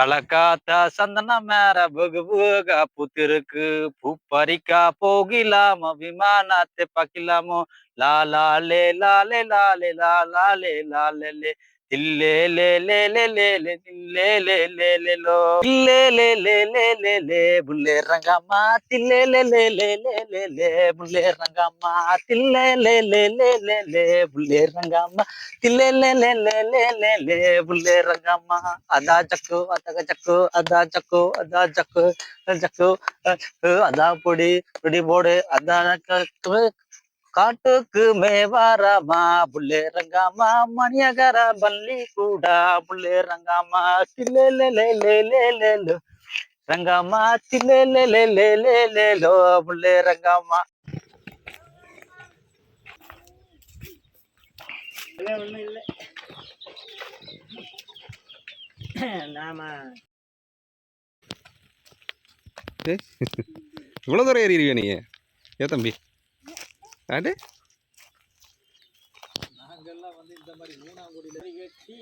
கலக்காத்தா சந்தன மேர புகு புக புத்திருக்கு. பூ போகிலாமோ விமானத்தை பக்கிலாமோ லாலாலே லாலே லாலே லாலாலே லே. லா லே லா லா லே லா லே லே தில்லே லே லே லே லே லே தில்லே லே லே லே லோ தில்லே லே லே லே லே லே புல்லே புல்லே புல்லே புல்லே காட்டுக்கு மேவாரமா புள்ளே ரங்காமா மணியகர பள்ளி கூட புள்ளே ரங்காமா தில்லே லே லே லே லே ரங்காமா தில்லே லே லே லே லே லே லோ புள்ளே ரங்காமா இவ்வளோ தூரம் ஏறிடுவியா நீ? ஏ தம்பி? ஆட்டு நாங்கெல்லாம் வந்து இந்த மாதிரி மூணாங்குடியில வெட்டி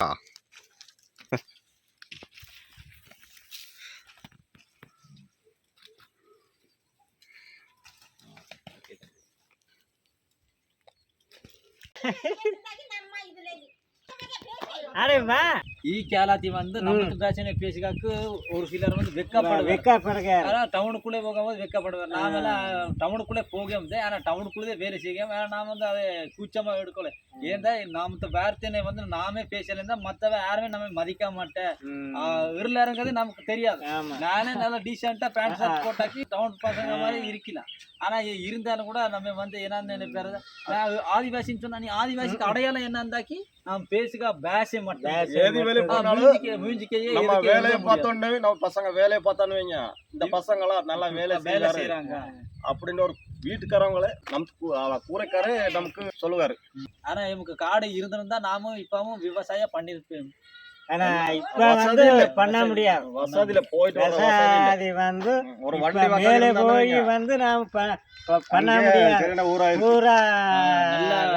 ஆ. ಅರೆ ಬಾ ಈ ಕ್ಯಾಲಾತಿ ಬಂದು ஒரு சிலர் வந்து வெக்கப்படுவாங்க ஆனா டவுனுக்குள்ளே போகும்போது வெக்கப்படுவார் நாமெல்லாம் டவுனுக்குள்ளே போக முடியாது ஆனா டவுனுக்குள்ளே வேலை செய்ய வேற வந்து அதை கூச்சமா எடுக்கல ஏந்தா நாமத்த வார்த்தையை வந்து நாமே பேசலன்னா மத்தவ யாருமே நம்ம மதிக்க மாட்டேன் இருளாருங்கிறது நமக்கு தெரியாது நானே நல்லா டீசெண்டா பேண்ட் ஷர்ட் போட்டாக்கி டவுன் பசங்க மாதிரி இருக்கலாம் ஆனா இ- இருந்தாலும் கூட நம்ம வந்து என்னன்னு நினைப்பாரு நான் ஆதிவாசின்னு சொன்னா நீ ஆதிவாசிக்கு அடையாளம் என்ன இருந்தாக்கி நான் பேசுக பேச மாட்டேன் மூஞ்சிக்கையே நம்ம வேலையை. பார்த்தோன்னே நம்ம பசங்க வேலையை பார்த்தான்னு வைங்க. இந்த பசங்களாம் நல்லா வேலை வேலை செய்யறாங்க அப்படின்னு ஒரு வீட்டுக்காரவங்களே நமக்கு அவ கூரைக்காரே நமக்கு சொல்லுவாரு. ஆனா நமக்கு காடு இருந்திருந்தா நாமும் இப்பவும் விவசாயம் பண்ணிருப்போம் ஆனா இப்ப வந்து. பண்ண முடியாது. வசதியில போயிட்டு வந்து ஒரு வண்டி மேலே போய். வந்து நாம் பண்ண முடியாது. பூரா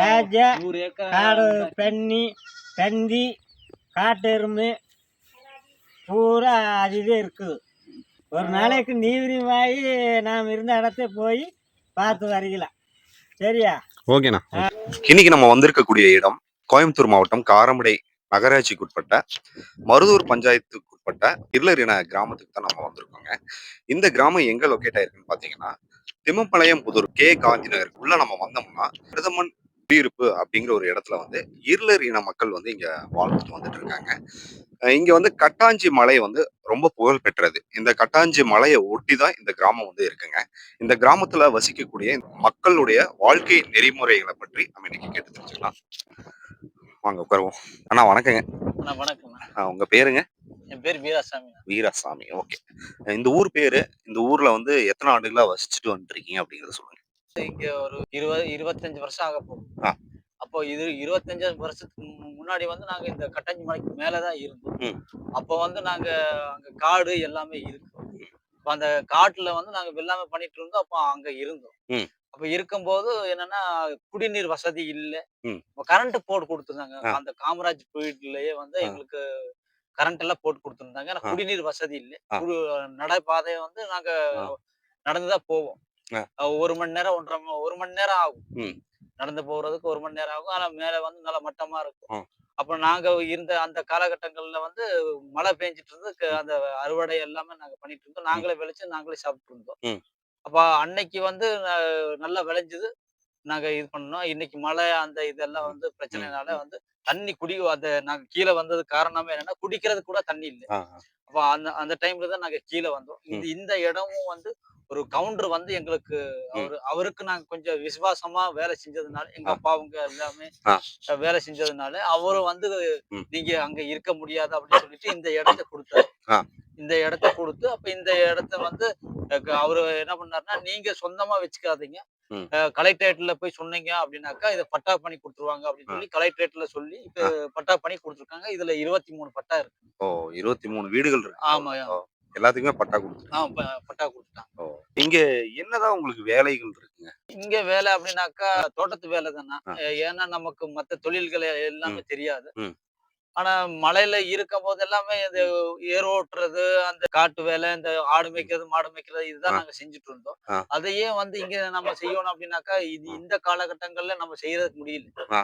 ராஜா காடு பெண்ணி பெந்தி காட்டெருமை பூரா அது இது இருக்குது ஒரு நாளைக்கு நீவிரிவாயி நாம் இருந்த இடத்த போய் பார்த்து வரைக்கலாம் சரியா? ஓகேண்ணா. இன்னைக்கு நம்ம வந்திருக்கக்கூடிய இடம் கோயம்புத்தூர் மாவட்டம் காரமடை நகராட்சிக்குட்பட்ட மருதூர் பஞ்சாயத்துக்குட்பட்ட இருளரின கிராமத்துக்கு தான் நம்ம வந்திருக்கோங்க. இந்த கிராமம் எங்க லொக்கேட் ஆயிருக்குன்னு பாத்தீங்கன்னா திம்மப்பாளையம் புதூர் கே. காந்தி நகர் உள்ள நம்ம வந்தோம்னா பிரதமன் குடியிருப்பு அப்படிங்கிற ஒரு இடத்துல வந்து இருளர் இன மக்கள் வந்து இங்க வாழ்ந்துட்டு வந்துட்டு இருக்காங்க. இங்க வந்து கட்டாஞ்சி மலை வந்து ரொம்ப புகழ் பெற்றது. இந்த கட்டாஞ்சி மலையை ஒட்டி தான் இந்த கிராமம் வந்து இருக்குங்க. இந்த கிராமத்துல வசிக்கக்கூடிய இந்த மக்களுடைய வாழ்க்கை நெறிமுறைகளை பற்றி நம்ம இன்னைக்கு கேட்டு தெரிஞ்சுக்கலாம். வாங்க உட்காருவோம். அண்ணா வணக்கங்க. அண்ணா, வணக்கம் உங்க பேருங்க? என் பேர் வீராசாமி. வீராசாமி ஓகே. இந்த ஊர் பேரு இந்த ஊர்ல வந்து எத்தனை ஆண்டுகளா வசிச்சுட்டு வந்துருக்கீங்க அப்படிங்கறத சொல்லுங்க. இங்க ஒரு இருபது இருபத்தஞ்சு வருஷம் ஆக போகுது. ஆ. அப்போ இது இருபத்தஞ்சு வருஷத்துக்கு முன்னாடி வந்து நாங்க இந்த கட்டஞ்சி மலைக்கு மேலதான் இருந்தோம். அப்போ வந்து நாங்க அங்க காடு எல்லாமே இருக்கு. அப்ப அந்த காட்டுல வந்து நாங்க வெள்ளாமை பண்ணிட்டு இருந்தோம். அப்போ அங்க இருந்தோம். ம். அப்ப இருக்கும்போது என்னன்னா குடிநீர் வசதி இல்ல. கரண்ட் போட்டு கொடுத்துருந்தாங்க. அந்த காமராஜ் பீரியட்லயே வந்து. எங்களுக்கு கரண்ட் எல்லாம் போட்டு கொடுத்துருந்தாங்க ஆனா. குடிநீர் வசதி இல்ல நடைபாதையை வந்து நாங்க. நடந்துதான் போவோம் ஒரு மணி நேரம் ஒன்றரை ஒரு மணி நேரம் ஆகும். நடந்து போறதுக்கு ஒரு மணி நேரம் ஆகும் ஆனா மேல வந்து நல்ல மட்டமா. இருக்கும் அப்ப நாங்க இருந்த அந்த காலகட்டங்கள்ல வந்து மழை பெஞ்சிட்டு இருந்து அந்த அறுவடை எல்லாமே நாங்க பண்ணிட்டு இருந்தோம் நாங்களே விளைச்சு நாங்களே சாப்பிட்டு இருந்தோம். அப்ப அன்னைக்கு வந்து நல்லா விளைஞ்சது. நாங்க இது பண்ணோம். இன்னைக்கு மழை அந்த இதெல்லாம் வந்து பிரச்சனைனால வந்து தண்ணி குடி அந்த நாங்க கீழே வந்தது காரணமே என்னன்னா குடிக்கிறது கூட தண்ணி இல்லை. அப்ப அந்த அந்த டைம்ல தான் நாங்க கீழே வந்தோம். இந்த இந்த இடமும் வந்து ஒரு கவுண்டர் வந்து எங்களுக்கு அவரு அவருக்கு நாங்க கொஞ்சம் விசுவாசமா வேலை செஞ்சதுனால எங்க ஆ. அப்பாவுங்க எல்லாமே வேலை செஞ்சதுனால அவரும் வந்து. நீங்க அங்க இருக்க முடியாது அப்படின்னு சொல்லிட்டு இந்த இடத்த கொடுத்தாரு. இந்த இடத்த கொடுத்து அப்ப இந்த இடத்த வந்து அவரு என்ன பண்ணாருன்னா நீங்க சொந்தமா வச்சுக்காதீங்க. கலெக்டரேட்ல போய் சொன்னீங்க அப்படின்னாக்கா இதை பட்டா பண்ணி கொடுத்துருவாங்க அப்படின்னு சொல்லி கலெக்டரேட்ல சொல்லி இப்ப பட்டா பண்ணி கொடுத்துருக்காங்க. இதுல இருபத்தி மூணு பட்டா இருக்கு. ஓ இருபத்தி மூணு வீடுகள் இருக்கு. ஆமா எல்லாத்துக்குமே பட்டா கொடுத்துருக்காங்க ஆ, ப- பட்டா கொடுத்துட்டான் இங்க என்னதான் உங்களுக்கு வேலைகள் இருக்குங்க இங்க வேலை அப்படின்னாக்கா தோட்டத்து வேலை தானே ஆ. ஏன்னா நமக்கு மத்த தொழில்கள் எல்லாமே தெரியாது ம். ஆனா மலையில இருக்கும் போது எல்லாமே இந்த ஏர் ஓட்டுறது அந்த காட்டு வேலை இந்த ஆடு மேய்க்கிறது மாடு மேய்க்கிறது இதுதான் ஆ. நாங்க செஞ்சுட்டு இருந்தோம் ஆ. அதையே வந்து இங்க நம்ம செய்யணும் அப்படின்னாக்கா இது ஆ. இந்த காலகட்டங்கள்ல நம்ம செய்யறதுக்கு முடியல ஆ.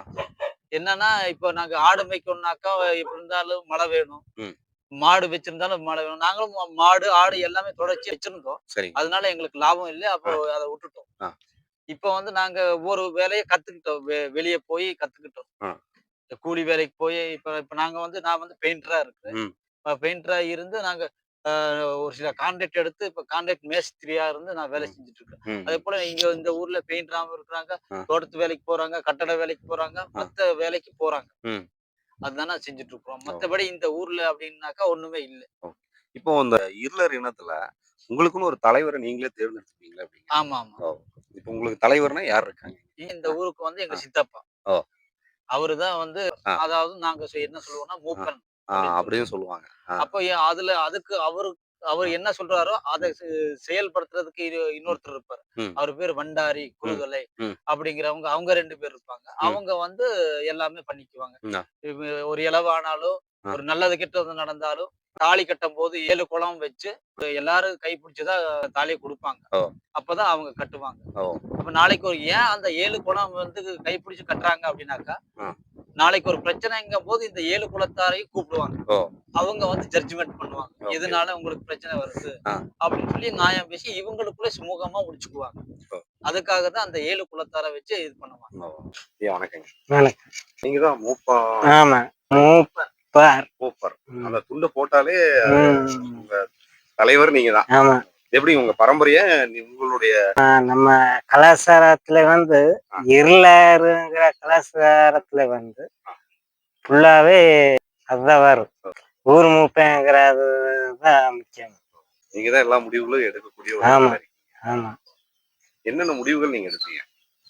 என்னன்னா இப்போ நாங்க ஆடு மேய்க்கணும்னாக்கா எப்படி இருந்தாலும் மழை வேணும் ம். மாடு வச்சிருந்தாலும் வேணும். நாங்களும் மாடு ஆடு எல்லாமே தொடர்ச்சி வச்சிருந்தோம். அதனால எங்களுக்கு லாபம் இல்லை. அப்போ அதை விட்டுட்டோம். இப்போ வந்து நாங்க ஒரு வேலையை கத்துக்கிட்டோம். வெளிய போய் கத்துக்கிட்டோம். கூலி வேலைக்கு போய் இப்ப இப்ப நாங்க வந்து நான் வந்து பெயிண்டரா இருக்கிறேன். பெயிண்டரா இருந்து நாங்க ஒரு சில கான்ட்ராக்ட் எடுத்து இப்ப கான்ட்ராக்ட் மேஸ்திரியா இருந்து நான் வேலை. செஞ்சுட்டு இருக்கேன் அதே போல இங்க இந்த ஊர்ல பெயிண்டராவும் இருக்கிறாங்க. தோட்டத்து வேலைக்கு போறாங்க கட்டட வேலைக்கு போறாங்க மத்த வேலைக்கு போறாங்க. அதுதானே செஞ்சுட்டு இருக்கிறோம் மத்தபடி இந்த ஊர்ல அப்படின்னாக்கா ஒண்ணுமே இல்ல. இப்போ இந்த இருளர் இனத்துல உங்களுக்குன்னு ஒரு தலைவரை நீங்களே தேர்ந்தெடுத்துப்பீங்களா அப்படிங்க ஆமா ஆமா இப்போ உங்களுக்கு தலைவர்னா யார் இருக்காங்க? இந்த ஊருக்கு வந்து எங்க சித்தப்பா. ஓ. அவருதான் வந்து. அதாவது நாங்க என்ன சொல்லுவோம்னா மூப்பன் ஆ, அப்படின்னு சொல்லுவாங்க. அப்ப அதுல அதுக்கு அவரு அவர் என்ன சொல்றாரோ அதை செயல்படுத்துறதுக்கு இன்னொருத்தர் இருப்பாரு. அவர் பேர் வண்டாரி குருதலை. அப்படிங்கிறவங்க அவங்க ரெண்டு பேர் இருப்பாங்க. அவங்க வந்து எல்லாமே பண்ணிக்குவாங்க. ஒரு இளவானாலும். ஒரு நல்லது கெட்டது நடந்தாலும் தாலி கட்டும் போது ஏழு குளம் வச்சு எல்லாரும் கை தாலியை கொடுப்பாங்க. அப்பதான் அவங்க கட்டுவாங்க. அப்ப நாளைக்கு ஒரு ஏன் அந்த ஏழு குளம் வந்து கைப்பிடிச்சு கட்டுறாங்க அப்படின்னாக்கா. நாளைக்கு ஒரு பிரச்சனைங்கும் போது இந்த ஏழு குலத்தாரையும் கூப்பிடுவாங்க. அவங்க வந்து ஜட்ஜ்மெண்ட் பண்ணுவாங்க. எதனால உங்களுக்கு பிரச்சனை வருது. அப்படின்னு சொல்லி நியாயம் பேசி இவங்களுக்குள்ள சுமூகமா முடிச்சுக்குவாங்க. அதுக்காக தான் அந்த ஏழு குலத்தாரை வச்சு இது பண்ணுவாங்க. வணக்கங்க. வணக்கம். நீங்க தான் மூப்பா. ஆமா. மூப்பார். மூப்பர். அந்த துண்டை போட்டாலே தலைவர் நீங்க தான். ஆமா. எப்படி உங்க பரம்பரைய உங்களுடைய நம்ம கலாச்சாரத்துல வந்து. இருளருங்கிற கலாச்சாரத்துல வந்து ஃபுல்லாவே அதுதான் வரும் ஊர் மூப்பேங்கிறது தான் முக்கியம். நீங்க தான் எல்லா முடிவுகளும் எடுக்கக்கூடிய ஒரு ஆமா. ஆமா. என்னென்ன முடிவுகள் நீங்க எடுப்பீங்க?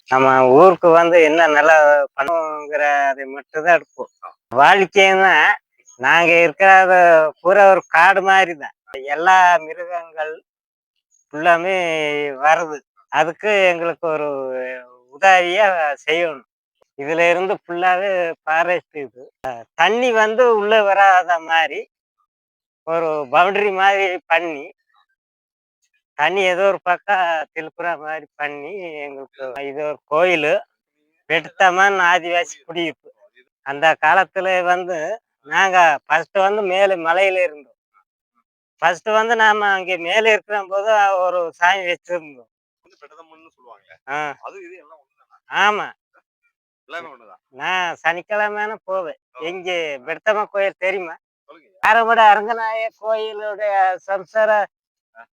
நம்ம ஊருக்கு வந்து என்ன நல்லா பண்ணுங்கிறதை மட்டும் தான் எடுப்போம் வாழ்க்கைன்னா நாங்க இருக்கிறத பூரா ஒரு காடு மாதிரி தான் எல்லா மிருகங்கள் ஃபுல்லாமே வருது. அதுக்கு எங்களுக்கு ஒரு உதவியா செய்யணும். இதுல இருந்து ஃபுல்லாவே ஃபாரஸ்ட் இது. தண்ணி வந்து உள்ள வராத மாதிரி ஒரு பவுண்டரி மாதிரி பண்ணி தண்ணி ஏதோ ஒரு பக்கம் திருப்புற மாதிரி பண்ணி எங்களுக்கு இது ஒரு கோயில் வெடுத்தமான ஆதிவாசி குடியிருப்பு. அந்த காலத்துல வந்து நாங்க ஃபர்ஸ்ட் வந்து மேலே மலையில இருந்தோம். ஃபர்ஸ்ட் வந்து நாம அங்க மேலே இருக்கிற போது ஒரு சாமி வச்சிருந்தோம். ஆமா. நான் சனிக்கிழமையான போவேன். எங்க பெடுத்தம்மா கோயில் தெரியுமா? காரமட அரங்கநாய கோயிலுடைய சம்சார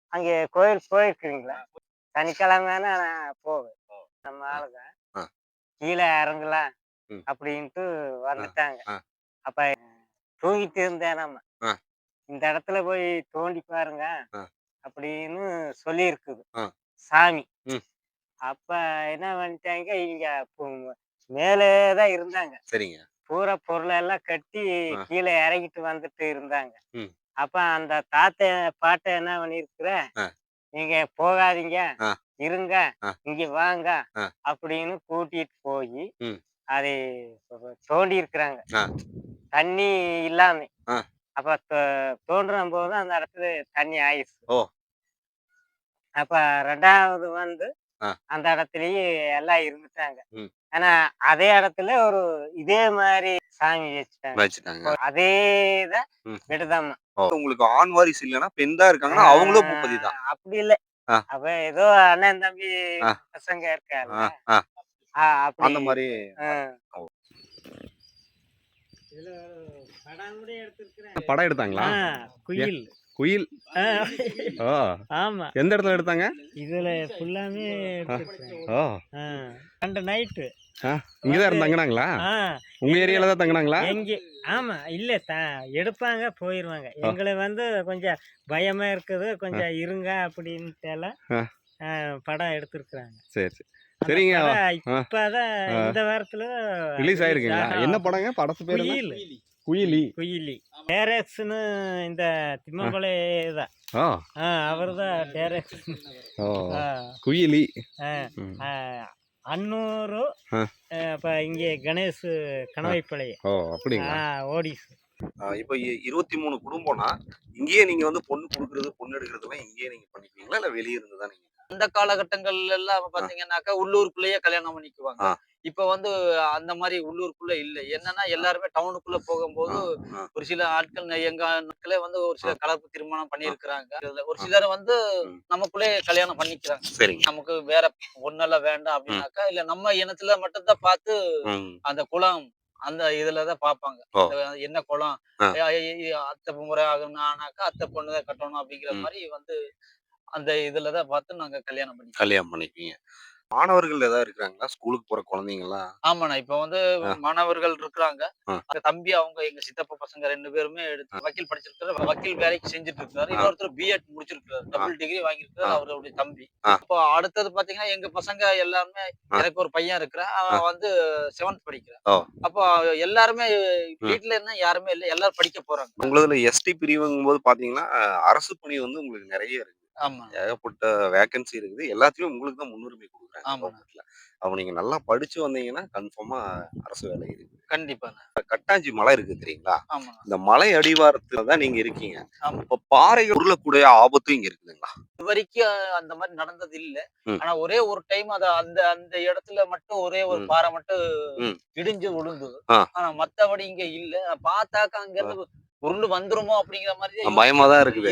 அங்க கோயில் போயிருக்கிறீங்களா சனிக்கிழமையான நான் போவேன். நம்ம ஆளுங்க. கீழே இறங்கலாம். அப்படின்ட்டு வந்துட்டாங்க. அப்ப தூங்கிட்டு இருந்தேன் நம்ம. இந்த இடத்துல போய் தோண்டி பாருங்க. அப்படின்னு சொல்லி இருக்குது. சாமி. அப்ப என்ன பண்ணிட்டாங்க இங்க பு- மேலே தான் இருந்தாங்க சரிங்க பூரா பொருளை எல்லாம் கட்டி. கீழே இறங்கிட்டு வந்துட்டு இருந்தாங்க. அப்ப அந்த தாத்தை பாட்டை என்ன பண்ணிருக்கிற. நீங்க போகாதீங்க. இருங்க. இங்க வாங்க. அப்படின்னு கூட்டிட்டு போய். அதை தோண்டி இருக்கிறாங்க. தண்ணி இல்லாம. அப்ப தோ- தோண்டுற போது அந்த இடத்துல தண்ணி ஆயிடுச்சு ஓ. அப்ப ரெண்டாவது வந்து. அந்த இடத்துலயே எல்லாம் இருந்துட்டாங்க. ஆனா அதே இடத்துல ஒரு இதே மாதிரி சாமி வச்சுட்டாங்க வச்சுட்டாங்க அதேதான் ம். விடுதாம்மா உங்களுக்கு ஆண் வாரிசு இல்லைன்னா பெண் தான் இருக்காங்கன்னா அவங்களும் பூப்பதி தான் அப்படி இல்ல. அப்ப ஏதோ அண்ணன் தம்பி. பசங்க இருக்காங்க. அப்படி அந்த மாதிரி படம் எடுத்தாங்களா? குயில். குயில்? ஓ. ஆமா. எந்த இடத்துல எடுத்தாங்க? இதுல ஃபுல்லாமே ஓ. ரெண்டு நைட்டு இங்கதான் இருந்து தங்கினாங்களா? உங்க ஏரியால தான் தங்கினாங்களா? எங்க ஆமா இல்ல எடுப்பாங்க போயிருவாங்க. எங்களை வந்து கொஞ்சம் பயமா இருக்குது கொஞ்சம் இருங்க அப்படின்ட்டு எல்லாம் படம் எடுத்திருக்கிறாங்க. சரி சரி. அந்த சரிங்க. இப்பதான். இந்த வாரத்துல ரிலீஸ் ஆயிருக்குங்களா? என்ன படங்க? படத்து பேர்? குயில். குயிலி. டேரக்ஸ்னு இந்த திம்மம்பளை தான் அவர் தான் டேரக்ஸ். ஓ. குயிலி. ஆ. இப்போ இங்கே கணேஷ் கணவைப்பளை ஓ அப்படிங்களா? ஓடிஸ். இப்போ இருபத்தி மூணு குடும்பம்னா இங்கேயே நீங்க வந்து பொண்ணு கொடுக்கறது பொண்ணு எடுக்கிறதுலாம் இங்கேயே நீங்க பண்ணிக்குவீங்களா? இல்ல வெளியே இருந்து தான் நீங்க அந்த காலகட்டங்கள்ல எல்லாம் பாத்தீங்கன்னாக்கா உள்ளூருக்குள்ளேயே கல்யாணம் பண்ணிக்குவாங்க. இப்ப வந்து அந்த மாதிரி உள்ளூருக்குள்ள இல்ல. என்னன்னா எல்லாருமே டவுனுக்குள்ள போகும்போது. ஒரு சில ஆட்கள் எங்க நாட்களே வந்து ஒரு சில கலப்பு திருமணம் பண்ணியிருக்கிறாங்க. இதுல ஒரு சிலர் வந்து. நமக்குள்ளே கல்யாணம் பண்ணிக்கிறாங்க. நமக்கு வேற பொண்ணெல்லாம் வேண்டாம் அப்படின்னாக்கா இல்ல நம்ம இனத்துல மட்டும்தான் பார்த்து. அந்த குலம் அந்த இதுலதான் பாப்பாங்க என்ன ஐ- அத்தை முறை ஆகணும்னாக்கா அத்தை பொண்ணுதான் கட்டணும் அப்படிங்கிற. மாதிரி வந்து அந்த இதுலதான் பார்த்து நாங்க கல்யாணம் பண்ணி கல்யாணம் பண்ணிக்குவீங்க மாணவர்கள் ஏதாவது இருக்கிறாங்களா? ஸ்கூலுக்கு போற குழந்தைங்க எல்லாம் ஆமாண்ணா. இப்ப வந்து. மாணவர்கள் இருக்கிறாங்க. அந்த தம்பி அவங்க எங்க சித்தப்பா பசங்க ரெண்டு பேருமே எடுத்து வக்கீல் படிச்சிருக்காரு வக்கீல் வேலைக்கு செஞ்சுட்டு இருக்காரு இன்னொருத்தர் பிஎட் முடிச்சிருக்காரு டபுள் டிகிரி வாங்கியிருக்காரு. அவருடைய தம்பி. இப்போ அடுத்தது பாத்தீங்கன்னா எங்க பசங்க எல்லாருமே. எனக்கு ஒரு பையன் இருக்கிறான். அவன் வந்து செவன்த் படிக்கிறான். அப்போ எல்லாருமே வீட்டுல இருந்தா யாருமே இல்லை. எல்லாரும் படிக்க போறாங்க. உங்களதுல எஸ்டி பிரிவுங்கும் போது பாத்தீங்கன்னா அரசு பணி வந்து உங்களுக்கு நிறைய இருக்கு. ஆமா. ஏகப்பட்ட வேகன்சி இருக்குது. எல்லாத்தையும் உங்களுக்கு தான் முன்னுரிமை கொடுக்குறாங்க ஆமா. கவர்மெண்ட்ல அப்ப நீங்க நல்லா படிச்சு வந்தீங்கன்னா கன்ஃபார்மா அரசு வேலை இருக்கு கண்டிப்பா கட்டாஞ்சி மலை இருக்கு தெரியுங்களா? ஆமா இந்த மலை அடிவாரத்துல தான் நீங்க இருக்கீங்க. ஆமா. இப்ப பாறைகள் உருளக்கூடிய ஆபத்தும் இங்க இருக்குதுங்களா? இது வரைக்கும் அந்த மாதிரி நடந்தது இல்ல. ம். ஆனா ஒரே ஒரு டைம் அத அந்த அந்த இடத்துல மட்டும் ஒரே ஒரு ம். பாறை மட்டும் ம். இடிஞ்சு விழுந்தது. ஆ. ஆனா மத்தபடி இங்க இல்ல. பார்த்தாக்கா அங்க இருந்து உருண்டு வந்துருமோ அப்படிங்கிற மாதிரி பயமா தான் இருக்குது.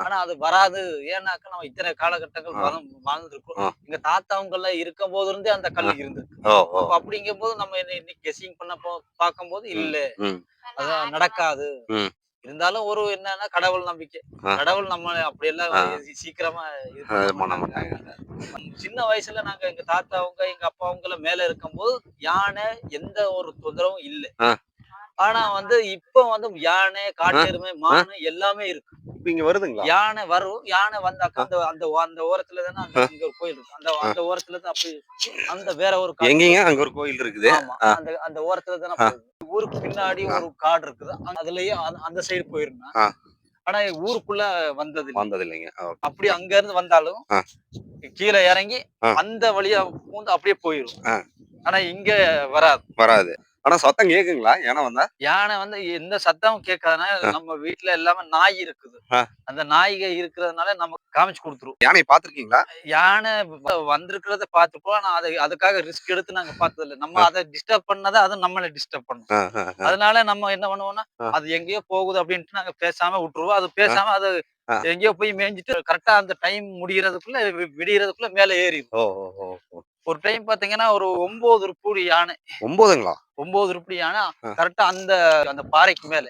ஆனா அது வராது ஏன்னாக்கா நம்ம இத்தனை காலகட்டங்கள் வாழ்ந்திருக்கோம். எங்க தாத்தாவங்க எல்லாம் இருக்கும் போது இருந்தே அந்த கல் இருந்திருக்கு அப்ப அப்படிங்கும் போது நம்ம என்ன இன்னைக்கு கெஸிங் பண்ண போ பார்க்கும்போது இல்ல. அதான் நடக்காது. இருந்தாலும் ஒரு என்னன்னா கடவுள் நம்பிக்கை. கடவுள் நம்ம அப்படியெல்லாம் ஆ. சீ- சீக்கிரமா பண்ண மாட்டாங்க. சின்ன வயசுல நாங்க எங்க தாத்தா அவங்க எங்க அப்பா அவங்க மேல இருக்கும்போது யானை எந்த ஒரு தொந்தரவும் இல்ல. ஆனா வந்து இப்ப வந்து யானை காட்டெருமை மானு எல்லாமே இருக்கு. இப்ப இங்க வருதுங்களா? யானை வரும். யானை வந்தாக்கா அந்த அந்த அந்த ஓரத்துல தானே அங்க ஒரு கோயில் இருக்கு. அந்த அந்த ஓரத்துல தான் அப்படி அந்த வேற ஒரு எங்கேங்க? அங்க ஒரு கோயில் இருக்குது. அந்த அந்த ஓரத்துல தானே. ஊருக்கு பின்னாடி ஒரு காடு இருக்குது. அதுலயே அந்த- சைடு போயிருந்தேன். ஆனா ஊருக்குள்ள வந்தது. வந்தது இல்லைங்க அப்படி அங்க இருந்து வந்தாலும். கீழே இறங்கி. அந்த வழியா பூந்து அப்படியே போயிடும் ஆ. ஆனா இங்க வராது. வராது. ஆனா சத்தம் கேக்குங்களா ஏன்னா வந்தா யானை வந்து எந்த சத்தமும் கேட்காதனால ஆ. நம்ம வீட்டுல எல்லாமே நாய் இருக்குது. அந்த நாய்க இருக்கிறதுனால நமக்கு காமிச்சு கொடுத்துரும் யானை பாத்திருக்கீங்களா யானை வந்திருக்கிறத பார்த்துப்போம் ஆனா அதை அதுக்காக ரிஸ்க் எடுத்து நாங்க பார்த்தது இல்ல நம்ம அதை டிஸ்டர்ப் பண்ணாதான் அது நம்மளை டிஸ்டர்ப் பண்ணும். அதனால நம்ம என்ன பண்ணுவோம்னா. அது எங்கேயோ போகுது அப்படின்ட்டு நாங்க பேசாம விட்டுருவோம் அது பேசாம அது. எங்கேயோ போய் மேய்ஞ்சிட்டு கரெக்டா அந்த டைம் முடியறதுக்குள்ள வி- விடியறதுக்குள்ள மேல ஏறிடும். ஒரு டைம் பாத்தீங்கன்னா ஒரு ஒன்பது உருப்படி யானை. ஒன்பதுங்களா ஒன்பது உருப்படி யானை. கரெக்டா அந்த அந்த பாறைக்கு மேல.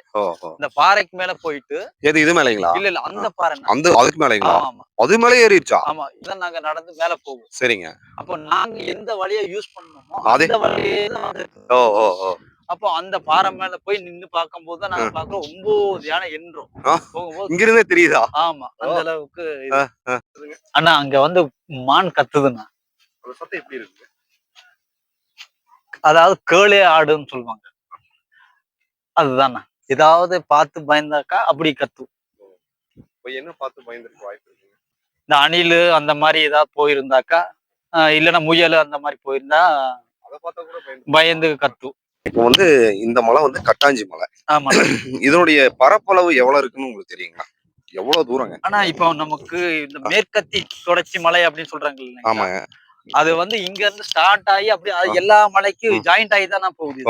அந்த பாறைக்கு மேல போயிட்டு எது இது மேலைங்களா? இல்ல இல்ல அந்த பாறை அந்த அதுக்கு மேலைங்களா? ஆமா. அது மேலே ஏறிடுச்சா? ஆமா இதான் நாங்க நடந்து மேல போவோம். சரிங்க. அப்போ நாங்க எந்த வழியை யூஸ் பண்ணோமோ அதே- அந்த வழியே ஓ ஓ ஓ. அப்போ அந்த பாறை மேல போய் நின்னு பார்க்கும்போது தான் நாங்க பாக்குறோம் ஒன்பது யானை என்றோம். போகும்போது இங்க இருந்தே தெரியுதா? ஆமா அந்த அளவுக்கு. அண்ணா அங்க வந்து மான் கத்துதுண்ணா. அந்த சத்தம் எப்படி இருக்கு? அதாவது கேளே ஆடுன்னு சொல்லுவாங்க. அதுதாண்ணா ஏதாவது பார்த்து பயந்தாக்கா அப்படி கத்தும். என்ன பார்த்து பயந்துருக்கு வாய்ப்பு இருக்கு? இந்த அணில் அந்த மாதிரி ஏதாவது போயிருந்தாக்கா இல்லைன்னா முயல் அந்த மாதிரி போயிருந்தா அதை பார்த்தா கூட பயந்து பயந்து கத்தும். இப்போ வந்து இந்த மலை வந்து கட்டாஞ்சி மலை. ஆமா. இதனுடைய பரப்பளவு எவ்வளவு இருக்குன்னு உங்களுக்கு தெரியுங்களா? எவ்வளவு தூரங்க? ஆனா இப்போ நமக்கு இந்த மேற்கத்தி தொடர்ச்சி மலை அப்படின்னு சொல்றாங்க இல்லைங்களா? ஆமாங்க. அது வந்து இங்க இருந்து ஸ்டார்ட் ஆகி அப்படி அது எல்லா மலைக்கும். ஜாயிண்ட் ஆகி தான் போகுது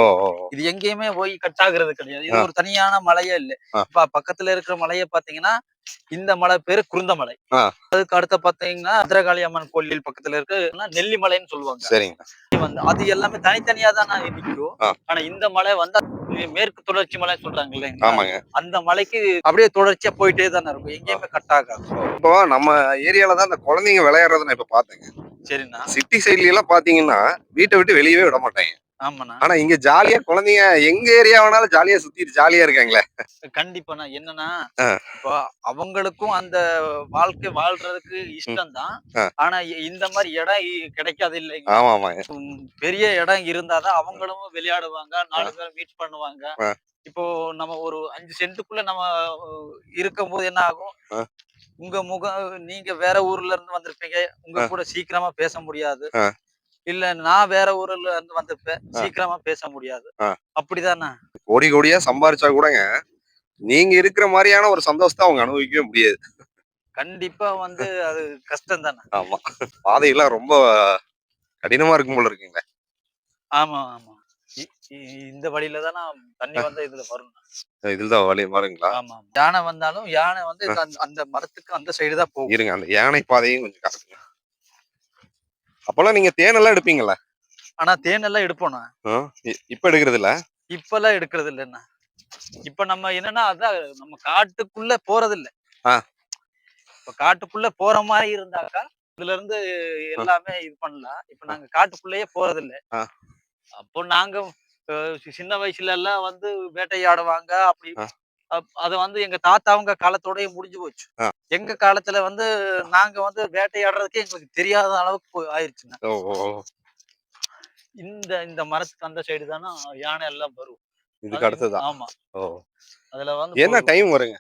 இது. எங்கேயுமே போய் கட் ஆகுறது கிடையாது. இது. ஒரு தனியான மலையே இல்ல. இப்ப பக்கத்துல இருக்கிற மலையை பாத்தீங்கன்னா இந்த மலை பேரு குருந்த மலை ஆ. அதுக்கு அடுத்த பாத்தீங்கன்னா பத்ரகாளி அம்மன் கோயில் பக்கத்துல இருக்க நெல்லிமலைன்னு சொல்லுவாங்க. சரிங்க. வந்து அது எல்லாமே தனித்தனியா தான் நான் நிற்கும். ஆனா இந்த மலை வந்து மேற்கு தொடர்ச்சி மலை சொல்றாங்க இல்லைங்களா? ஆமாங்க. அந்த மலைக்கு அப்படியே தொடர்ச்சியா போயிட்டே தானே இருக்கும். எங்கேயுமே கட் ஆகாது. இப்போ நம்ம ஏரியால தான் இந்த குழந்தைங்க விளையாடுறத நான் இப்ப பார்த்தேங்க. சரிண்ணா. சிட்டி சைட்ல எல்லாம் பாத்தீங்கன்னா வீட்டை விட்டு வெளியவே விட மாட்டாங்க. ஆமாண்ணா. ஆனா இங்க ஜாலியா குழந்தைங்க எங்க ஏரியா வேணாலும் ஜாலியா சுத்திட்டு ஜாலியா இருக்காங்களே. கண்டிப்பாண்ணா. என்னன்னா. இப்போ அவங்களுக்கும் அந்த வாழ்க்கை வாழ்றதுக்கு இஷ்டம் தான். ஆனா இந்த மாதிரி இடம் கிடைக்காது இல்லைங்க. ஆமா உம், பெரிய இடம் இருந்தாதான் அவங்களும் விளையாடுவாங்க நாலு பேர் மீட் பண்ணுவாங்க. இப்போ நம்ம ஒரு அஞ்சு சென்ட்டுக்குள்ள நம்ம இருக்கும் போது என்ன ஆகும். உங்க முகம் நீங்க வேற ஊர்ல இருந்து வந்திருப்பீங்க. உங்க. கூட சீக்கிரமா பேச முடியாது. இல்ல நான் வேற ஊர்ல இருந்து வந்திருப்பேன். சீக்கிரமா பேச முடியாது. அப்படிதானே? கோடி கோடியா சம்பாரிச்சா கூடங்க நீங்க இருக்கிற மாதிரியான ஒரு சந்தோஷத்தை அவங்க அனுபவிக்கவே முடியாது. கண்டிப்பா வந்து அது கஷ்டம் தானே ஆமா. பாதையெல்லாம் ரொம்ப கடினமா இருக்கும் போல இருக்குங்க. ஆமா ஆமா. இந்த வழியில தான் தண்ணி வந்து இதுல வரும் இதுல தான் வழி வருங்களா? ஆமா யானை வந்தாலும் யானை வந்து அந்த- மரத்துக்கு அந்த சைடு தான் போகும். இருங்க அந்த யானை பாதையும் கொஞ்சம் காட்டுங்க. அப்பெல்லாம் நீங்க தேனெல்லாம் எடுப்பீங்களா? ஆனா தேன் எல்லாம் எடுப்போம் நான். ஆ, இ- இப்ப எடுக்கிறது இல்ல இப்பெல்லாம் எடுக்கிறது இல்லைன்னா இப்ப நம்ம என்னன்னா அதான் நம்ம காட்டுக்குள்ள போறது இல்ல. இப்ப காட்டுக்குள்ள போற மாதிரி இருந்தாக்கா இதுல இருந்து எல்லாமே இது பண்ணலாம். இப்ப நாங்க காட்டுக்குள்ளேயே போறது இல்ல. அப்போ நாங்க அஹ், சி- சின்ன வயசுல எல்லாம் வந்து வேட்டையாடுவாங்க அப்படி ஆ. அப்- அது வந்து எங்க தாத்தாவங்க காலத்தோடயே முடிஞ்சு போச்சு. ஆ. எங்க காலத்துல வந்து நாங்க வந்து வேட்டையாடுறதுக்கே எங்களுக்கு தெரியாத அளவுக்கு போய் ஆயிருச்சுங்க. ஓ ஓ, ஓ. இந்த இந்த மரத்துக்கு அந்த சைடு தானே யானை எல்லாம் வரும். இதுக்கு அடுத்ததான் ஆமா. ஓ. அதுல வந்து என்ன டைம் வருங்க?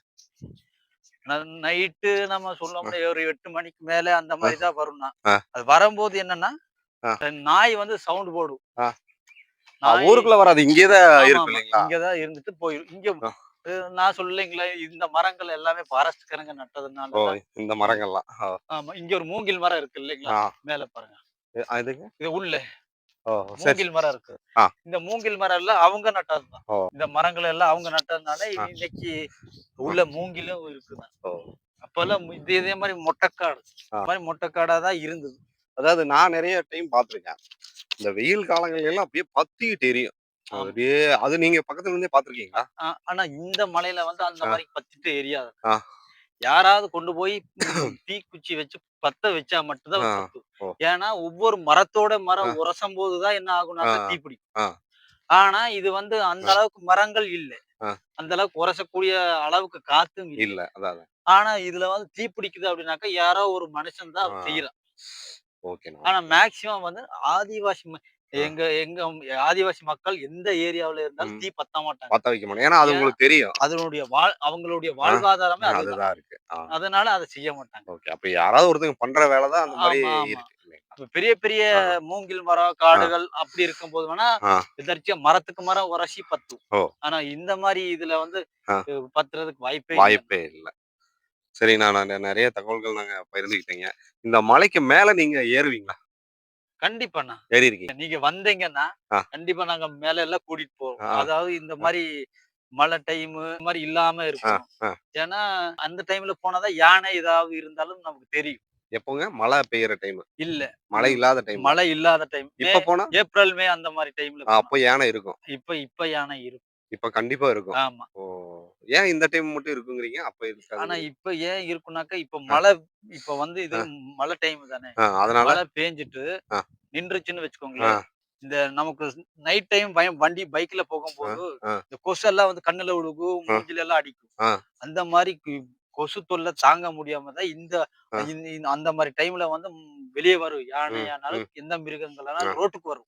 நைட்டு நம்ம சொல்ல முடியாது. ஒரு எட்டு மணிக்கு மேல அந்த மாதிரி தான் வரும்னா. ஆ. அது வரும்போது என்னன்னா ஆ. நாய் வந்து சவுண்ட் போடும். ஆ. நாய் ஊருக்குள்ள வராது இங்கேதான் இருக்கு. இல்லைங்களா? இங்கதான் இருந்துட்டு போயிடும் இங்க நான் சொல்லலைங்களே இந்த மரங்கள் எல்லாமே ஃபாரஸ்ட்காரங்க நட்டதுனால தான். இந்த மரங்கள்லாம். ஆமா இங்க ஒரு மூங்கில் மரம் இருக்கு இல்லைங்களா. மேல பாருங்க. இது உள்ள. மூங்கில் மரம் இருக்கு. இந்த மூங்கில் மரம் எல்லாம் அவங்க நட்டதுதான். இந்த மரங்கள் எல்லாம் அவங்க நட்டதுனால. இன்னைக்கு உள்ள மூங்கிலும் இருக்குதான். அப்பெல்லாம் இது இதே மாதிரி மொட்டைக்காடு. மாதிரி மொட்டைக்காடா தான் இருந்தது. அதாவது நான் நிறைய டைம் பார்த்திருக்கேன். இந்த வெயில் காலங்கள்ல எல்லாம் அப்படியே பத்திக்கிட்டு எரியும். அப்படியே அது நீங்க பக்கத்துல இருந்தே பாத்திருக்கீங்களா ஆனா இந்த மலையில வந்து அந்த. மாதிரி பத்திட்டு எரியாது. யாராவது கொண்டு போய் தீ குச்சி வச்சு பத்த வச்சா மட்டும்தான். ஏன்னா ஒவ்வொரு மரத்தோட மரம். உரசும் போதுதான் என்ன ஆகும்னாக்கா. தீ பிடிக்கும். ஆனா இது வந்து அந்த. அளவுக்கு மரங்கள் இல்ல. அந்த அளவுக்கு உரசக்கூடிய அளவுக்கு காத்தும் இல்ல ஆனா இதுல வந்து தீ பிடிக்குது அப்படின்னாக்கா யாரோ ஒரு மனுஷன் தான். செய்யறான் ஆனா மேக்சிமம் வந்து ஆதிவாசி. எங்க எங்க ஆதிவாசி மக்கள் எந்த ஏரியாவுல இருந்தாலும். தீ பத்த மாட்டாங்க பத்த வைக்க மாட்டேன் ஏன்னா அது? உங்களுக்கு தெரியும் அதனுடைய வாழ் அவங்களுடைய வாழ்வாதாரமே அதுதான் இருக்கு அதனால அதை செய்ய மாட்டாங்க ஓகே அப்ப யாராவது ஒருத்தங்க பண்ற வேலை தான் அந்த மாதிரி. இருக்கு பெரிய பெரிய. மூங்கில் மரம் காடுகள் அப்படி இருக்கும்போது வேணா ஆ. எதர்ச்சியா மரத்துக்கு மரம் உரசி பத்தும். ஆனா இந்த மாதிரி இதுல வந்து பத்துறதுக்கு வாய்ப்பே. வாய்ப்பே இல்ல சரி நான் நான் நிறைய தகவல்கள் நாங்க பகிர்ந்துக்கிட்டீங்க இந்த மலைக்கு மேல நீங்க ஏறுவீங்களா? கண்டிப்பாண்ணா. ஏறி இருக்கீங்க நீங்க வந்தீங்கன்னா ஆ. கண்டிப்பா நாங்க மேல எல்லாம் கூட்டிட்டு போவோம். ஆ. அதாவது இந்த மாதிரி மழை டைம் இந்த மாதிரி இல்லாம இருக்கும். ஆ. ஏன்னா அந்த டைம்ல போனாதான் யானை ஏதாவது இருந்தாலும் நமக்கு தெரியும். எப்போங்க? மழை பெய்யற டைம் இல்ல. மழை இல்லாத டைம் மழை இல்லாத டைம் இப்ப போனா? ஏப்ரல் மே அந்த மாதிரி டைம்ல ஆ, அப்போ யானை இருக்கும். இப்ப இப்ப யானை இருக்கும். இப்ப கண்டிப்பா இருக்கும். ஆமா. ஓ ஏன் இந்த டைம் மட்டும் இருக்குங்கிறீங்க? அப்ப ஆனா இருக்காது இப்ப ஏன் இருக்குனாக்கா இப்ப மழை இப்ப வந்து இது மழை டைம் தானே. ஆ, அதனால? மழை பேஞ்சிட்டு ஆ. நின்றுச்சுன்னு ஆ, வச்சுக்கோங்களேன் இந்த நமக்கு நைட் டைம் வண்டி பைக்ல போகும்போது ஆ. இந்த கொசு எல்லாம் வந்து கண்ணுல விழுகும் மூஞ்சில எல்லாம் அடிக்கும். ஆ. அந்த மாதிரி கு- கொசு தொல்லை தாங்க முடியாம தான் ஆ. இந்த- அந்த மாதிரி டைம்ல வந்து வெளியே வரும். யானையானாலும் எந்த மிருகங்களாலும் ஆ. ரோட்டுக்கு வரும்.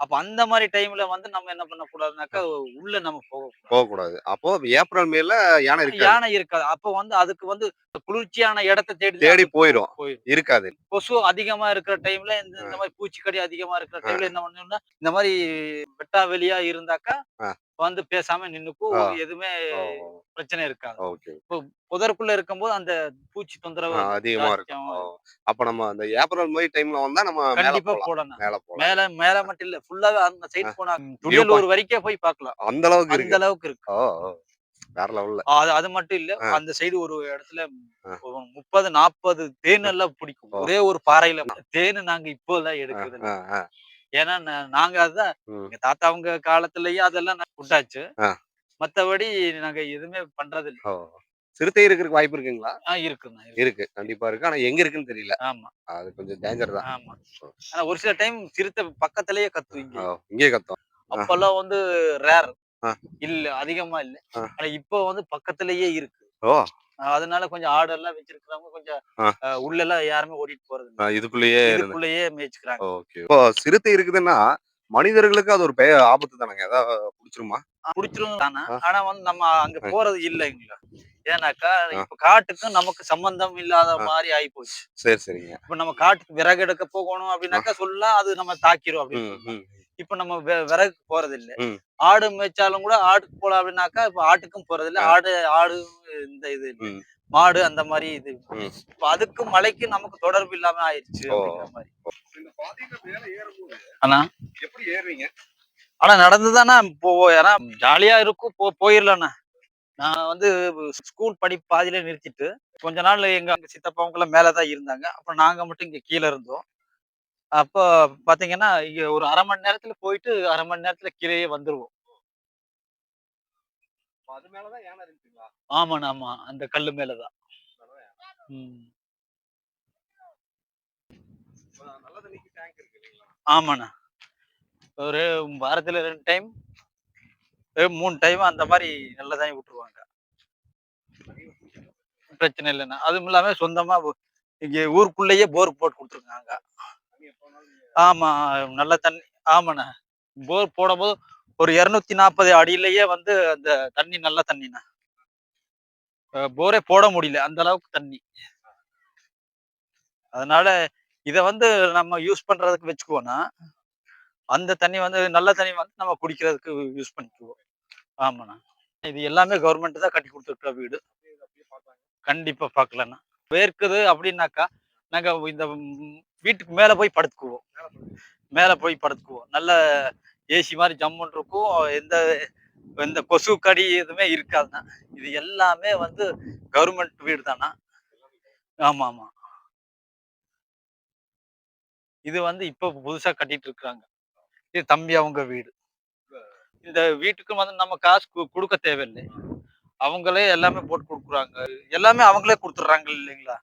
அப்ப அந்த மாதிரி டைம்ல வந்து நம்ம என்ன பண்ண கூடாதுனாக்கா உள்ள நம்ம போக போகக்கூடாது. அப்போ ஏப்ரல் மேல யானை இருக்காது. யானை இருக்காது. அப்ப வந்து அதுக்கு வந்து குளிர்ச்சியான இடத்தை தேடி தேடி போயிடும் இருக்காது. கொசு அதிகமா இருக்கிற டைம்ல இந்த மாதிரி பூச்சிக்கடி அதிகமா இருக்கிற. டைம்ல என்ன பண்ணணும்னா இந்த மாதிரி வெட்டா வெளியா இருந்தாக்கா. வந்து பேசாம நின்னுக்கும். எதுவுமே பிரச்சனை இருக்காது. ஓகே புதருக்குள்ள இருக்கும்போது அந்த பூச்சி தொந்தரவு அதிகமா இருக்கும். அப்ப நம்ம அந்த ஏப்ரல் மாதிரி டைம்ல வந்தா நம்ம மேல கண்டிப்பா போலாம். போடணும் மேல போலாம். மேல மேல மட்டும் இல்ல ஃபுல்லாவே அந்த சைடு. போனா துடியலூர் வரைக்கும் போய் பார்க்கலாம். அந்த அளவுக்கு அந்த இருக்கு. அளவுக்கு இருக்கு. ஓ ஓ, வேற லெவல்ல அது அது மட்டும் இல்ல ஆ. அந்த சைடு ஒரு இடத்துல ஆ. ஒரு முப்பது நாற்பது தேன் எல்லாம் பிடிக்கும். ஓ. ஒரே ஒரு பாறையில தேன் நாங்க இப்போதான் எடுக்கிறது. இல்ல. ஆ, ஆ, ஏன்னா நா- நாங்க அதுதான். எங்க தாத்தா அவங்க காலத்திலயும் அதெல்லாம் நான் விட்டாச்சு ஆ. மத்தபடி நாங்க எதுவுமே பண்றது இல்ல சிறுத்தை இருக்கிறதுக்கு வாய்ப்பு இருக்குங்களா? இருக்குண்ணா இருக்கு. கண்டிப்பா இருக்கு. ஆனா எங்க இருக்குன்னு தெரியல. ஆமா. அது கொஞ்சம் டேஞ்சர் தான். ஆமா. ஆனா ஒரு சில டைம் சிறுத்தை பக்கத்திலேயே கத்துவீங்க இங்கே. கத்தோம். அப்பெல்லாம் வந்து ரேர். இல்ல அதிகமா இல்ல. ஆனா இப்போ வந்து பக்கத்திலேயே இருக்கு. ஓ. அதனால கொஞ்சம் ஆடு எல்லாம் வச்சிருக்கிறவங்க கொஞ்சம் உள்ள எல்லாம் யாருமே ஓடிட்டு போறது இதுக்குள்ளேயே இதுக்குள்ளேயே மேய்ச்சிக்கிறாங்க. ஓகே. இப்போ சிறுத்தை இருக்குதுன்னா மனிதர்களுக்கு அது ஒரு பெரிய ஆபத்து தானங்க? ஏதாவது பிடிச்சிருமா? புடிச்சிரும் தானே. ஆனா வந்து நம்ம அங்க. போறது இல்லைங்களா? ஏன்னாக்கா. இப்ப காட்டுக்கும் நமக்கு சம்பந்தம் இல்லாத. மாதிரி ஆகி போச்சு சரி சரிங்க இப்ப நம்ம காட்டுக்கு விறகு எடுக்க போகணும் அப்படின்னாக்கா சொல்லலாம் அது நம்ம தாக்கிரும் அப்படின்னு. இப்ப நம்ம வி- விறகு போறது இல்ல. ஆடு மேய்ச்சாலும் கூட ஆட்டுக்கு போலாம் அப்படின்னாக்கா இப்ப ஆட்டுக்கும் போறது இல்ல. ஆடு ஆடு இந்த இது. மாடு அந்த மாதிரி இது. இப்ப அதுக்கும் மலைக்கு நமக்கு தொடர்பு இல்லாம ஆயிடுச்சு ஓ. அப்படிங்கிற மாதிரி இந்த பாதையில மேல ஏறும்போது ஆனா எப்படி ஏறுவீங்க ஆனா நடந்துதானே போவோம் ஏன்னா ஜாலியா இருக்கும் போ போயிடலாண்ணா நான் வந்து ஸ்கூல் படி பாதியில நிறுத்திட்டு கொஞ்ச நாள் எங்க அங்க சித்தப்பாவங்க எல்லாம் மேலதான் இருந்தாங்க. அப்புறம் நாங்க மட்டும் இங்க கீழே இருந்தோம். அப்போ பாத்தீங்கன்னா இங்க ஒரு அரை மணி நேரத்துல போயிட்டு அரை மணி நேரத்துல கீழேயே வந்துருவோம். அது மேலதான் யானை இருந்துச்சுங்களா ஆமாண்ணா ஆமா. அந்த கல்லு மேலதான் ம். ஆமாண்ணா. ஒரு வாரத்துல ரெண்டு டைம் மூணு டைம் அந்த மாதிரி நல்லா தண்ணி விட்டுருவாங்க. பிரச்சனை இல்லைண்ணா அதுவும் இல்லாம சொந்தமா இங்கே இங்க ஊருக்குள்ளேயே போர் போட்டு கொடுத்துருக்காங்க. ஆமா நல்ல தண்ணி ஆமாண்ணா. போர் போடும்போது ஒரு இருநூத்தி நாற்பது அடியிலேயே வந்து அந்த தண்ணி நல்ல தண்ணிண்ணா. போரே போட முடியல. அந்த அளவுக்கு தண்ணி. அதனால இத வந்து நம்ம யூஸ் பண்றதுக்கு வச்சுக்குவோம்னா அந்த தண்ணி வந்து நல்ல தண்ணி வந்து நம்ம குடிக்கிறதுக்கு யூஸ் பண்ணிக்குவோம். ஆமாண்ணா. இது எல்லாமே கவர்மெண்ட் தான் கட்டி கொடுத்துருக்குற வீடு. கண்டிப்பாக பார்க்கலண்ணா வேர்க்குது அப்படின்னாக்கா நாங்கள் இந்த வீட்டுக்கு மேலே போய் படுத்துக்குவோம். மேலே போய் படுத்துக்குவோம். நல்ல ஏசி மாதிரி ஜம்முன்னு இருக்கும். எந்த எந்த கொசு கடி எதுவுமே இருக்காதுண்ணா. இது எல்லாமே வந்து கவர்மெண்ட் வீடு தானா ஆமாம். ஆமாம் இது வந்து இப்போ புதுசாக கட்டிட்டு இருக்கிறாங்க. இது தம்பி அவங்க வீடு. இந்த வீட்டுக்கு வந்து நம்ம காசு கு- கொடுக்க தேவையில்லை. அவங்களே எல்லாமே போட்டு கொடுக்குறாங்க. எல்லாமே அவங்களே கொடுத்துட்றாங்க இல்லைங்களா?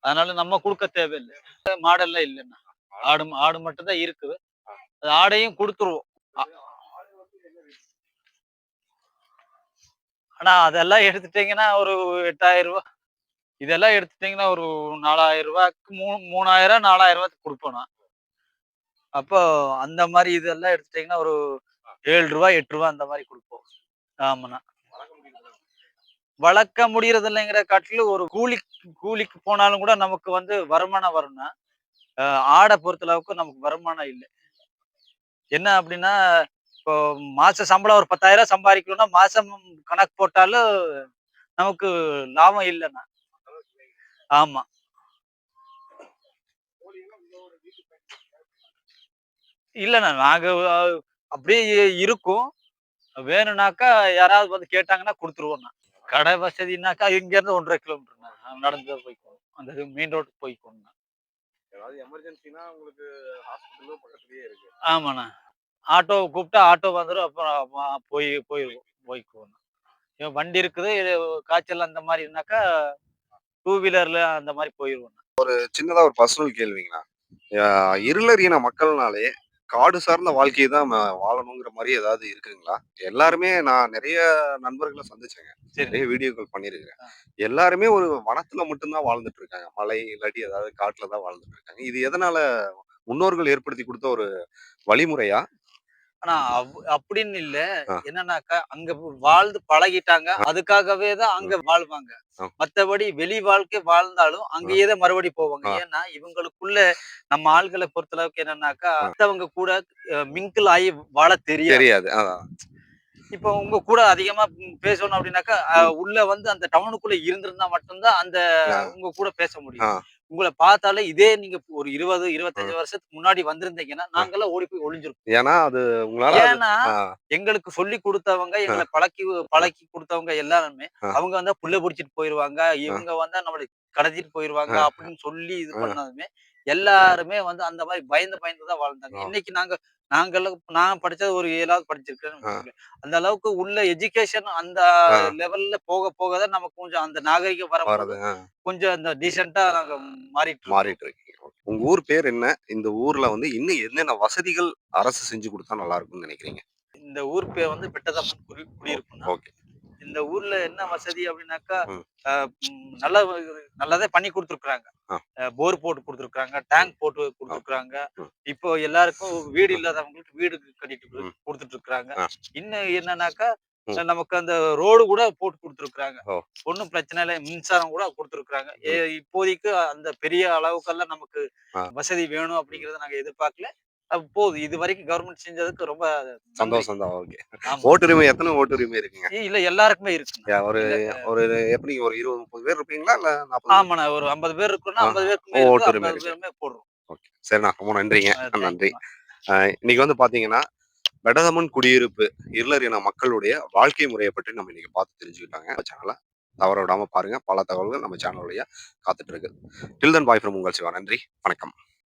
அதனால நம்ம கொடுக்க தேவையில்லை. மாடெல்லாம் இல்லைண்ணா ஆடு ஆடு மட்டும் தான் இருக்குது. அது ஆடையும் கொடுத்துருவோம். ஆனா அதெல்லாம் எடுத்துட்டீங்கன்னா ஒரு எட்டாயிரம் ரூபா. இதெல்லாம் எடுத்துட்டீங்கன்னா ஒரு நாலாயிரம் ரூபாய்க்கு மூணு மூணாயிரம் நாலாயிரம் ரூபாய்க்கு கொடுப்போம் நான். அப்போ அந்த மாதிரி இதெல்லாம் எடுத்துட்டீங்கன்னா ஒரு ஏழு ரூபாய் எட்டு ரூபாய் அந்த மாதிரி கொடுப்போம். ஆமாண்ணா. வளர்க்க முடியறது இல்லைங்கிற காட்டிலும் ஒரு கூலி கூலிக்கு போனாலும் கூட நமக்கு வந்து வருமானம் வரும்னா ஆடை பொறுத்த அளவுக்கு நமக்கு வருமானம் இல்லை. என்ன அப்படின்னா இப்போ மாச சம்பளம் ஒரு பத்தாயிரம் சம்பாதிக்கணும்னா மாசம் கணக்கு போட்டாலும் நமக்கு லாபம் இல்லைண்ணா. ஆமா. இல்லைண்ணா நாங்க அஹ், அப்படியே இருக்கும். வேணும்னாக்கா யாராவது வந்து கேட்டாங்கன்னா கொடுத்துருவோண்ணா கடை வசதினாக்கா இங்க இருந்து ஒன்றரை கிலோமீட்டர்ண்ணா நடந்து போய்க்கணும் அந்த மெயின் ரோட்டுக்கு போய்க்கணும்ண்ணா ஏதாவது எமர்ஜென்சினா உங்களுக்கு ஹாஸ்பிட்டலும் பக்கத்துலயே இருக்கு. ஆமாண்ணா. ஆட்டோ கூப்பிட்டா ஆட்டோ வந்துடும் அப்புறம் போய் போயிடுவோம் போய்க்குவோம் இவன் வண்டி இருக்குது. காய்ச்சல் அந்த மாதிரினாக்கா டூ வீலர்ல அந்த மாதிரி போயிடுவோம் சின்னதா ஒரு பர்சனல் கேள்விங்கண்ணா. இருளர் இன மக்கள்னாலே காடு சார்ந்த வாழ்க்கையை தான் வாழணுங்கிற மாதிரி ஏதாவது இருக்குங்களா? எல்லாருமே நான் நிறைய நண்பர்களை சந்திச்சேங்க. சரி நிறைய வீடியோக்கள் பண்ணியிருக்கிறேன். எல்லாருமே ஒரு வனத்துல மட்டும்தான் வாழ்ந்துட்டு இருக்காங்க மலை இல்லாட்டி ஏதாவது காட்டுல தான் வாழ்ந்துட்டு இருக்காங்க இது எதனால முன்னோர்கள் ஏற்படுத்தி கொடுத்த ஒரு வழிமுறையா? ஆனா அப்படின்னு இல்ல. என்னன்னாக்கா அங்க வாழ்ந்து பழகிட்டாங்க அதுக்காகவே தான் அங்க வாழ்வாங்க. மத்தபடி வெளி வாழ்க்கை வாழ்ந்தாலும் அங்கேயே தான் மறுபடி போவாங்க. ஏன்னா இவங்களுக்குள்ள நம்ம ஆள்களை பொறுத்தளவுக்கு என்னன்னாக்கா மத்தவங்க கூட மிங்கிள் ஆகி வாழ தெரியாது. இப்போ உங்க கூட அதிகமா பேசணும் அப்படின்னாக்கா உள்ள வந்து அந்த டவுனுக்குள்ள இருந்திருந்தா மட்டும்தான் அந்த. உங்க கூட பேச. முடியும் உங்களை பார்த்தாலே இதே நீங்க ஒரு இருபது இருபத்தஞ்சு வருஷத்துக்கு முன்னாடி வந்திருந்தீங்கன்னா நாங்கெல்லாம் ஓடி போய் ஒளிஞ்சிருப்போம் ஏன்னா அது உங்களால ஏன்னா எங்களுக்கு சொல்லி கொடுத்தவங்க எங்களை பழக்கி பழக்கி கொடுத்தவங்க எல்லாருமே. அவங்க வந்தா புள்ள பிடிச்சிட்டு போயிருவாங்க இவங்க வந்தா நம்மளை கடத்திட்டு போயிருவாங்க. அப்படின்னு சொல்லி இது. பண்ணதுமே எல்லாருமே வந்து அந்த மாதிரி பயந்து பயந்து தான் வாழ்ந்தாங்க. இன்னைக்கு நாங்க நாங்கெல்லாம் நான் படிச்சது ஒரு ஏழாவது. வச்சுக்கோங்களேன். அந்த அளவுக்கு உள்ள எஜுகேஷன் அந்த. லெவல்ல போக போக தான் நமக்கு கொஞ்சம் அந்த நாகரிகம் ஆ, கொஞ்சம் அந்த டீசெண்டா நாங்க மாறிட்டு. மாறிட்டு இருக்கீங்க உங்க ஊர் பேர் என்ன இந்த ஊர்ல வந்து இன்னும் என்னென்ன வசதிகள் அரசு செஞ்சு கொடுத்தா நல்லா இருக்கும்னு நினைக்கிறீங்க இந்த ஊர் பேர் வந்து பெட்டதம்மன் குடி குடியிருப்புனா ஓகே இந்த ஊர்ல என்ன வசதி அப்படின்னாக்கா நல்ல நல்லதே பண்ணி கொடுத்துருக்குறாங்க. போர் போட்டு கொடுத்துருக்குறாங்க டேங்க் போட்டு கொடுத்துருக்குறாங்க ம். இப்போ எல்லாருக்கும் வீடு இல்லாதவங்களுக்கு வீடு கட்டிட்டு. கொடுத்துட்டு இருக்காங்க ஆ. இன்னும் என்னன்னாக்கா. நமக்கு அந்த ரோடு கூட போட்டு கொடுத்துருக்குறாங்க. ஒன்றும் பிரச்சனை இல்லை மின்சாரம் கூட கொடுத்துருக்குறாங்க இப்போதைக்கு அந்த பெரிய அளவுக்கெல்லாம் நமக்கு. வசதி வேணும் அப்படிங்கறத நாங்க எதிர்பார்க்கல போதும் இது வரைக்கும் கவர்மெண்ட் செஞ்சதுக்கு ரொம்ப. சந்தோஷம் தான். ஓகே. ஓட்டுரிமை எத்தனை ஓட்டுரிமை இருக்குங்க? இல்ல எல்லாருக்குமே இருக்கு ஒரு ஒரு எப்படி ஒரு இருபது முப்பது பேர் இருப்பீங்களா? இல்ல நாற்பது ஆமாண்ணா. ஒரு ஐம்பது பேர் இருக்குன்னா ஆ. ஐம்பது பேருக்கு ஓட்டுரிமை போடுறோம். ஓகே. சரிண்ணா. ரொம்ப நன்றிங்க. நன்றி. இன்னைக்கு வந்து பாத்தீங்கன்னா வெடதமன் குடியிருப்பு இருளர் இன மக்களுடைய வாழ்க்கை முறையை பற்றி நம்ம இன்னைக்கு பார்த்து தெரிஞ்சுக்கிட்டாங்க. சேனலை தவற விடாம பாருங்க. பல தகவல்கள் நம்ம சேனல் வழியா காத்துட்டு இருக்கு. டில் தன் பாய் ஃப்ரம் உங்கள் சிவா. நன்றி. வணக்கம்.